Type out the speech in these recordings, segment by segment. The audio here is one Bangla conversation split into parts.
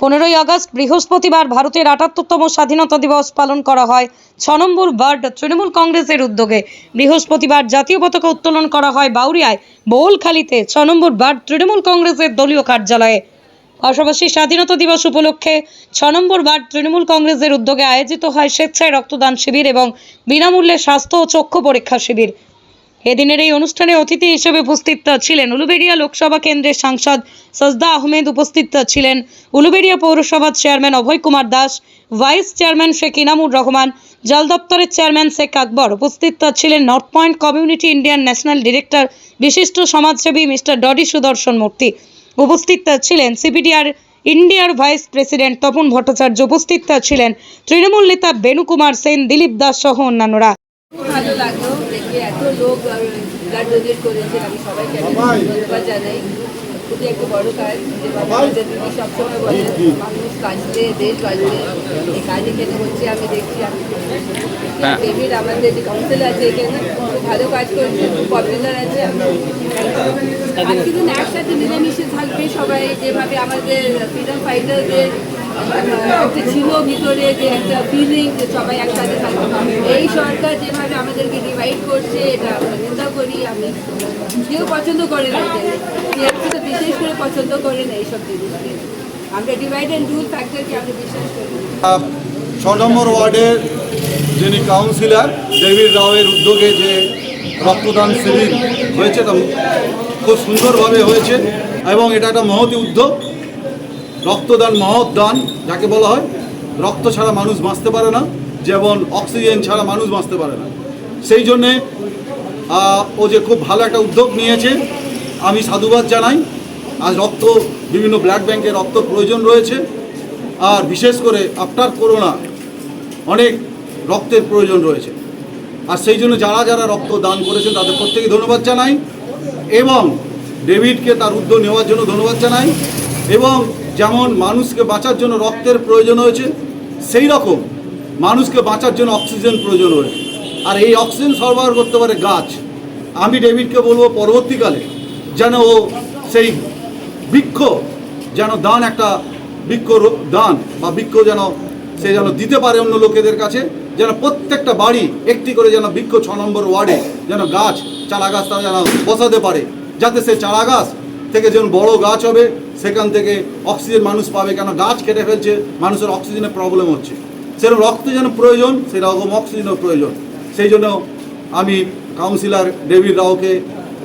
পনেরোই আগস্ট বৃহস্পতিবার ভারতের আটাত্তরতম স্বাধীনতা দিবস পালন করা হয়। ছ নম্বর ওয়ার্ড তৃণমূল কংগ্রেসের উদ্যোগে। বৃহস্পতিবার জাতীয় পতাকা উত্তোলন করা হয় বাউরিয়ায়, বৌলখালীতে। ছ নম্বর ওয়ার্ড তৃণমূল কংগ্রেসের দলীয় কার্যালয়ে। পাশাপাশি স্বাধীনতা দিবস উপলক্ষে ছ নম্বর ওয়ার্ড তৃণমূল কংগ্রেসের উদ্যোগে আয়োজিত হয় স্বেচ্ছায় রক্তদান শিবির এবং বিনামূল্যে স্বাস্থ্য ও চক্ষু পরীক্ষা শিবির। এদিনের এই অনুষ্ঠানে অতিথি হিসেবে উপস্থিত ছিলেন উলুবেড়িয়া লোকসভা কেন্দ্রের সাংসদ সজদা আহমেদ উপস্থিত ছিলেন। উলুবেড়িয়া পৌরসভার chairman Abhay Kumar Das, vice chairman Sheikh Inamur Rahman, জল দপ্তরের চেয়ারম্যান শেখ আকবর উপস্থিত ছিলেন north point community Indian national director বিশিষ্ট সমাজসেবী মিস্টার ডডি সুদর্শন মূর্তি। উপস্থিত ছিলেন সিপিডিআর ইন্ডিয়ার ভাইস প্রেসিডেন্ট তপন ভট্টাচার্য, উপস্থিত ছিলেন তৃণমূল নেতা বেণুকুমার সেন, দিলীপ দাস সহ অন্যান্যরা। ভালো লাগল। দেখে এত লোক ব্লাড ডোনেট করেছে আমি সবাইকে ধন্যবাদ জানাই। খুবই একটা বড় কাজ যেভাবে আমাদের দিদি সবসময় বলে মানুষ বাঁচলে দেশ বাঁচলে এই কাজ এখানে হচ্ছে আমি দেখছি আমি ডেভিড আমাদের যে কাউন্সিল আছে এখানে খুব ভালো কাজ করছে খুব পপুলার আছে। কিন্তু একসাথে মিলেমিশে থাকবে সবাই যেভাবে আমাদের ফ্রিডম ফাইটারদের একটা ছিল ভিতরে যে একটা ফিলিং যে সবাই একসাথে থাকবে এই সরকার যেভাবে আমাদেরকে ডিভাইড করছে, এটা আমরা নিন্দা করি, আমি কেউ পছন্দ করে না তো বিশেষ করে পছন্দ করে না এইসব জিনিসকে। আমরা ডিভাইড অ্যান্ড রুল ফ্যাক্টরকে আমরা বিশ্বাস করি। ছ নম্বর ওয়ার্ডের যিনি কাউন্সিলর ডেভিড রাওয়ের উদ্যোগে যে রক্তদান শিবির হয়েছে খুব সুন্দরভাবে হয়েছে, এবং এটা একটা মহতি উদ্যোগ। রক্তদান মহৎ দান যাকে বলা হয়, রক্ত ছাড়া মানুষ বাঁচতে পারে না, যেমন অক্সিজেন ছাড়া মানুষ বাঁচতে পারে না। সেই জন্যে ও যে খুব ভালো একটা উদ্যোগ নিয়েছে, আমি সাধুবাদ জানাই। আজ রক্ত, বিভিন্ন ব্লাড ব্যাংকে রক্ত প্রয়োজন রয়েছে। আর বিশেষ করে আফটার করোনা, অনেক রক্তের প্রয়োজন রয়েছে। আর সেই জন্য যারা যারা রক্ত দান করেছেন, তাদের প্রত্যেকে ধন্যবাদ জানাই। এবং ডেভিডকে তার উদ্যোগ নেওয়ার জন্য ধন্যবাদ জানাই। এবং যেমন মানুষকে বাঁচার জন্য রক্তের প্রয়োজন হয়েছে, সেই রকম মানুষকে বাঁচার জন্য অক্সিজেন প্রয়োজন হয়েছে। আর এই অক্সিজেন সরবরাহ করতে পারে গাছ। আমি ডেভিডকে বলব পরবর্তীকালে যেন ও সেই বৃক্ষ যেন দান একটা বৃক্ষ দান বা বৃক্ষ যেন সে যেন দিতে পারে অন্য লোকেদের কাছে, যেন প্রত্যেকটা বাড়ি একটি করে যেন বৃক্ষ ছ নম্বর ওয়ার্ডে যেন গাছ চারা গাছ তারা যেন বসাতে পারে, যাতে সে চারা গাছ থেকে যেন বড় গাছ হবে সেখান থেকে অক্সিজেন মানুষ পাবে কেন? গাছ কেটে ফেলছে, মানুষের অক্সিজেনের প্রবলেম হচ্ছে। সেরকম রক্ত যেন প্রয়োজন, সেরকম অক্সিজেনের প্রয়োজন। সেই জন্য আমি কাউন্সিলর ডেভিড রাওকে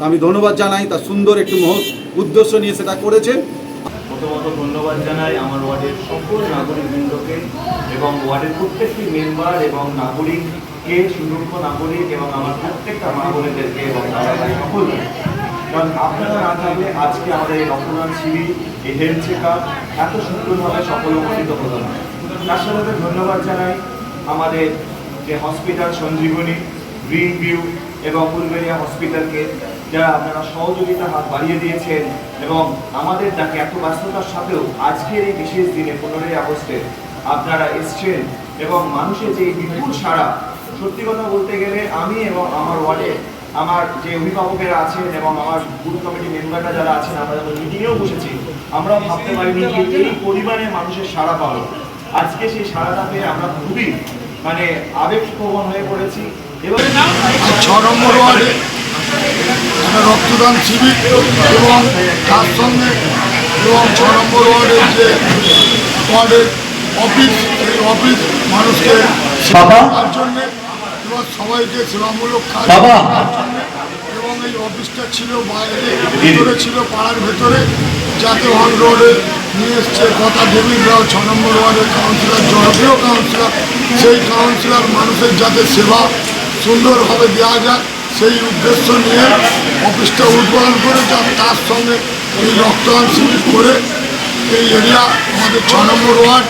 আমি ধন্যবাদ জানাই। তার সুন্দর একটি মহৎ উদ্দেশ্য নিয়ে সেটা করেছে। প্রথমত ধন্যবাদ জানাই আমার ওয়ার্ডের সকল নাগরিকবৃন্দকে এবং ওয়ার্ডের প্রত্যেকটি মেম্বার এবং নাগরিককে সুদক্ষ নাগরিক এবং আমার প্রত্যেকটা মা বোনেদেরকে এবং সকলকে। কারণ আপনারা না থাকলে আজকে আমাদের এই রক্তদান শিবির এই হেলথ চেক আপ এত সুন্দরভাবে সফলমণ্ডিত হতো না। তার সাথে ধন্যবাদ জানাই আমাদের যে হসপিটাল সঞ্জীবনী, গ্রিন ভিউ এবং উলবেরিয়া হসপিটালকে, যারা আপনারা সহযোগিতা হাত বাড়িয়ে দিয়েছেন এবং আমাদের ডাকে এত ব্যস্ততার সাথেও আজকের এই বিশেষ দিনে পনেরোই আগস্টে আপনারা এসছেন এবং মানুষের যে বিপুল সারা সত্যি কথা বলতে গেলে আমি এবং আমার ওয়ার্ডে আমার যে অভিভাবকেরা আছেন এবং আমার গুরু কমিটি মেম্বাররা যারা আছেন আমরা যখন মিটিংয়েও বসেছি আমরাও ভাবতে পারিনি যে এই পরিমাণে মানুষের সাড়া পাবো আজকে সেই সাড়াটা পেয়ে আমরা খুবই মানে আবেগপ্রবণ হয়ে পড়েছি। এবং ছ নম্বর ওয়ার্ডে রক্তদান শিবির এবং তার সঙ্গে এবং ছ নম্বর ওয়ার্ডের যে ওয়ার্ডের অফিস এই অফিস মানুষকে সেবা জন্যে সবাইকে সেবামূলক কাজ এবং এই অফিসটা ছিল বাইরে ভেতরে ছিল পাড়ার ভেতরে। যাতে রোডে নিয়ে এসছে কথা ডেভিড রাও ছ নম্বর ওয়ার্ডের কাউন্সিলর জনপ্রিয় কাউন্সিলর সেই কাউন্সিলর মানুষের যাতে সেবা সুন্দরভাবে দেওয়া যায় সেই উদ্দেশ্য নিয়ে অফিসটা উদ্বোধন করে তার সঙ্গে এই রক্তদান শিবির করে এই এরিয়া আমাদের ছ নম্বর ওয়ার্ড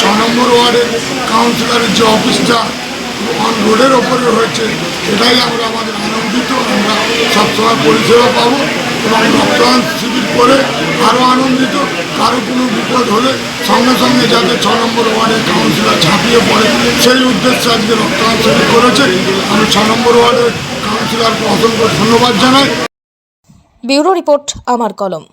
ছ নম্বর ওয়ার্ডের কাউন্সিলরের যে অফিসটা অন রোডের ওপরে হয়েছে এটাই আমরা আমাদের আনন্দিত, আমরা সবসময় পরিষেবা পাবো এবং রক্তদান শিবির করে আরও আনন্দিত। কারও কোনো বিপদ হলে সঙ্গে সঙ্গে যাতে ছ নম্বর ওয়ার্ডের কাউন্সিলর ঝাঁপিয়ে পড়ে, সেই উদ্দেশ্যে আজকে রক্তদান শিবির করেছে। আমি ছ নম্বর ওয়ার্ডের কাউন্সিলরকে অসংখ্য ধন্যবাদ জানাই। ব্যুরো রিপোর্ট, আমার কলম।